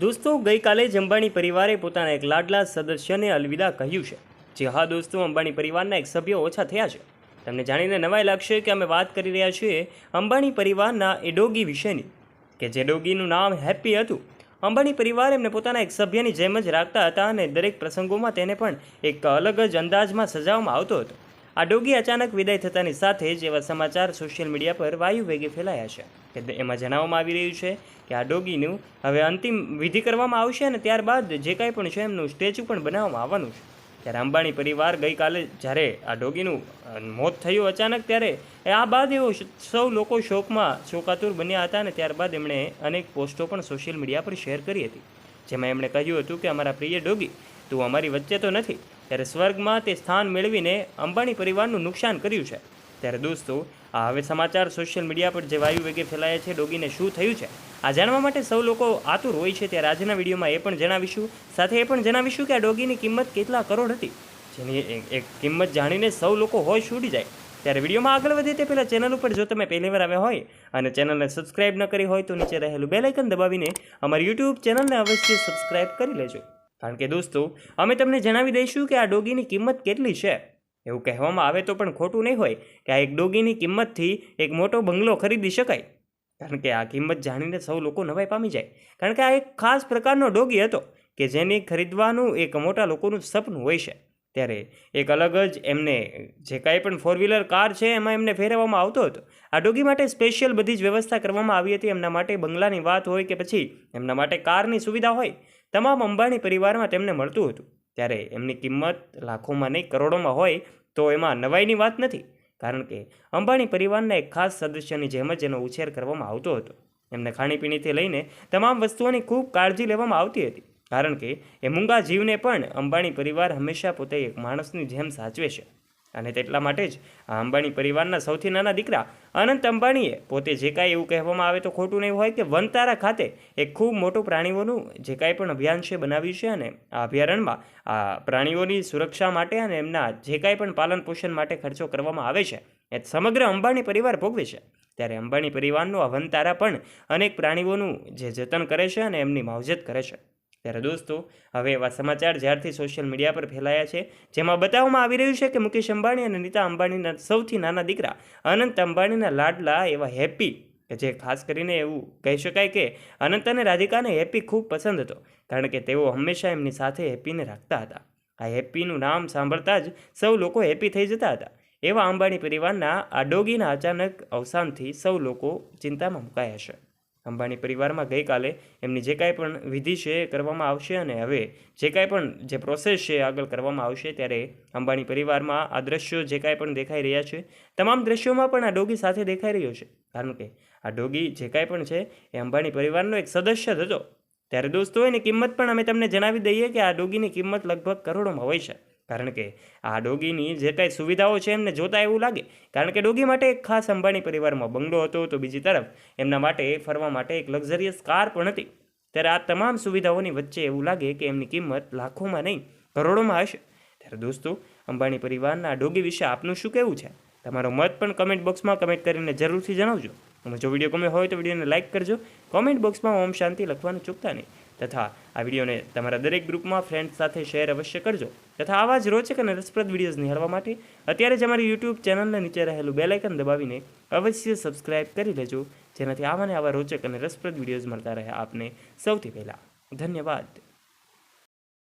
દોસ્તો, ગઈકાલે જ અંબાણી પરિવારે પોતાના એક લાડલા સદસ્યને અલવિદા કહ્યું છે. જે હા, દોસ્તો, અંબાણી પરિવારના એક સભ્ય ઓછા થયા છે. તમને જાણીને નવાઈ લાગશે કે અમે વાત કરી રહ્યા છીએ અંબાણી પરિવારના એ ડોગી વિશેની, કે જે ડોગીનું નામ હેપી હતું. અંબાણી પરિવાર એમને પોતાના એક સભ્યની જેમ જ રાખતા હતા અને દરેક પ્રસંગોમાં તેને પણ એક અલગ જ અંદાજમાં સજાવવામાં આવતો હતો. આ ડોગી અચાનક વિદાય થતાની સાથે જ એવા સમાચાર સોશિયલ મીડિયા પર વાયુ વેગે ફેલાયા છે. કે એમાં જણાવવામાં આવી રહ્યું છે કે આ ડોગીનું હવે અંતિમ વિધિ કરવામાં આવશે અને ત્યારબાદ જે કાંઈ પણ છે એમનું સ્ટેચ્યુ પણ બનાવવામાં આવવાનું છે. ત્યારે અંબાણી પરિવાર ગઈકાલે જ્યારે આ ડોગીનું મોત થયું અચાનક ત્યારે એ આ બાદ એવો સૌ લોકો શોકમાં શોકાતુર બન્યા હતા અને ત્યારબાદ એમણે અનેક પોસ્ટો પણ સોશિયલ મીડિયા પર શેર કરી હતી. જેમાં એમણે કહ્યું હતું કે, અમારા પ્રિય ડોગી તું અમારી વચ્ચે તો નથી. ત્યારે સ્વર્ગમાં તે સ્થાન મેળવીને અંબાણી પરિવારનું નુકસાન કર્યું છે. ત્યારે દોસ્તો, આ હવે સમાચાર સોશિયલ મીડિયા પર જે વાયુ વેગે ફેલાયા છે, ડોગીને શું થયું છે? આ જાણવા માટે સૌ લોકો આતુર હોય છે ત્યારે આજના વિડીયોમાં એ પણ જણાવીશું. સાથે એ પણ જણાવીશું કે આ ડોગીની કિંમત કેટલા કરોડ હતી? જેની એક- કિંમત જાણીને સૌ લોકો હોય છૂટી જાય. ત્યારે વિડીયોમાં આગળ વધે તે પહેલાં ચેનલ ઉપર જો તમે પહેલીવાર આવ્યા હોય અને ચેનલને સબસ્ક્રાઇબ ન કરી હોય તો નીચે રહેલું બેલાઇકન દબાવીને અમારી યુટ્યુબ ચેનલને અવશ્ય સબસ્ક્રાઇબ કરી લેજો. કારણ કે દોસ્તો, અમે તમને જણાવી દઈશું કે આ ડોગીની કિંમત કેટલી છે. એવું કહેવામાં આવે તો પણ ખોટું નહીં હોય કે આ એક ડોગીની કિંમતથી એક મોટો બંગલો ખરીદી શકાય. કારણ કે આ કિંમત જાણીને સૌ લોકો નવાઈ પામી જાય. કારણ કે આ એક ખાસ પ્રકારનો ડોગી હતો કે જેને ખરીદવાનું એક મોટા લોકોનું સપનું હોય છે. ત્યારે એક અલગ જ એમને જે કાંઈ પણ ફોર વ્હીલર કાર છે એમાં એમને ફેરવવામાં આવતો હતો. આ ડોગી માટે સ્પેશિયલ બધી જ વ્યવસ્થા કરવામાં આવી હતી. એમના માટે બંગલાની વાત હોય કે પછી એમના માટે કારની સુવિધા હોય. તમામ અંબાણી પરિવારમાં તેમને મળતું હતું. ત્યારે એમની કિંમત લાખોમાં નહીં, કરોડોમાં હોય, તો એમાં નવાઈની વાત નથી. કારણ કે અંબાણી પરિવારના એક ખાસ સદસ્યની જેમ જ એનો ઉછેર કરવામાં આવતો હતો. એમને ખાણીપીણીથી લઈને તમામ વસ્તુઓની ખૂબ કાળજી લેવામાં આવતી હતી. કારણ કે એ મૂંગા જીવને પણ અંબાણી પરિવાર હંમેશા પોતે એક માણસની જેમ સાચવે છે. અને તેટલા માટે જ આ અંબાણી પરિવારના સૌથી નાના દીકરા અનંત અંબાણીએ પોતે જે કાંઈ એવું કહેવામાં આવે તો ખોટું નહીં હોય કે વનતારા ખાતે એક ખૂબ મોટું પ્રાણીઓનું જે કાંઈ પણ અભિયાન છે બનાવ્યું છે અને આ અભયારણ્યમાં આ પ્રાણીઓની સુરક્ષા માટે અને એમના જે કાંઈ પણ પાલન પોષણ માટે ખર્ચો કરવામાં આવે છે, એ સમગ્ર અંબાણી પરિવાર ભોગવે છે. ત્યારે અંબાણી પરિવારનું આ વનતારા પણ અનેક પ્રાણીઓનું જે જતન કરે છે અને એમની માવજત કરે છે. ત્યારે દોસ્તો, હવે એવા સમાચાર જ્યારથી સોશિયલ મીડિયા પર ફેલાયા છે, જેમાં બતાવવામાં આવી રહ્યું છે કે મુકેશ અંબાણી અને નીતા અંબાણીના સૌથી નાના દીકરા અનંત અંબાણીના લાડલા એવા હેપી, કે જે ખાસ કરીને એવું કહી શકાય કે અનંત અને રાધિકાને હેપી ખૂબ પસંદ હતો, કારણ કે તેઓ હંમેશા એમની સાથે હેપીને રાખતા હતા. આ હેપીનું નામ સાંભળતા જ સૌ લોકો હેપી થઈ જતા હતા. એવા અંબાણી પરિવારના આ ડોગીના અચાનક અવસાનથી સૌ લોકો ચિંતામાં મુકાયા છે. અંબાણી પરિવારમાં ગઈકાલે એમની જે કાંઈ પણ વિધિ છે એ કરવામાં આવશે અને હવે જે કાંઈ પણ જે પ્રોસેસ છે આગળ કરવામાં આવશે ત્યારે અંબાણી પરિવારમાં આ દ્રશ્યો જે કાંઈ પણ દેખાઈ રહ્યા છે, તમામ દ્રશ્યોમાં પણ આ ડોગી સાથે દેખાઈ રહ્યો છે. કારણ કે આ ડોગી જે કાંઈ પણ છે એ અંબાણી પરિવારનો એક સદસ્ય જ હતો. ત્યારે દોસ્તો, એની કિંમત પણ અમે તમને જણાવી દઈએ કે આ ડોગીની કિંમત લગભગ કરોડોમાં હોય છે. કારણ કે આ ડોગીની જે કાંઈ સુવિધાઓ છે એમને જોતા એવું લાગે. કારણ કે ડોગી માટે એક ખાસ અંબાણી પરિવારમાં બંગલો હતો તો બીજી તરફ એમના માટે ફરવા માટે એક લક્ઝરિયસ કાર પણ હતી. ત્યારે આ તમામ સુવિધાઓની વચ્ચે એવું લાગે કે એમની કિંમત લાખોમાં નહીં, કરોડોમાં હશે. ત્યારે દોસ્તો, અંબાણી પરિવારના ડોગી વિશે આપનું શું કહેવું છે? તમારો મત પણ કમેન્ટ બોક્સમાં કમેન્ટ કરીને જરૂરથી જણાવજો. અને જો વીડિયો ગમે હોય તો વિડીયોને લાઇક કરજો. કોમેન્ટ બોક્સમાં ઓમ શાંતિ લખવાનું ચૂકતા નહીં. તથા આ વિડીયોને તમારા દરેક ગ્રુપમાં ફ્રેન્ડ્સ સાથે શેર અવશ્ય કરજો. તથા આવા જ રોચક અને રસપ્રદ વિડીયોઝ નિહાળવા માટે અત્યારે જ અમારી યુટ્યુબ ચેનલને નીચે રહેલું બેલાઇકન દબાવીને અવશ્ય સબસ્ક્રાઇબ કરી લેજો, જેનાથી આવા ને આવા રોચક અને રસપ્રદ વિડીયોઝ મળતા રહે આપને સૌથી પહેલાં. ધન્યવાદ.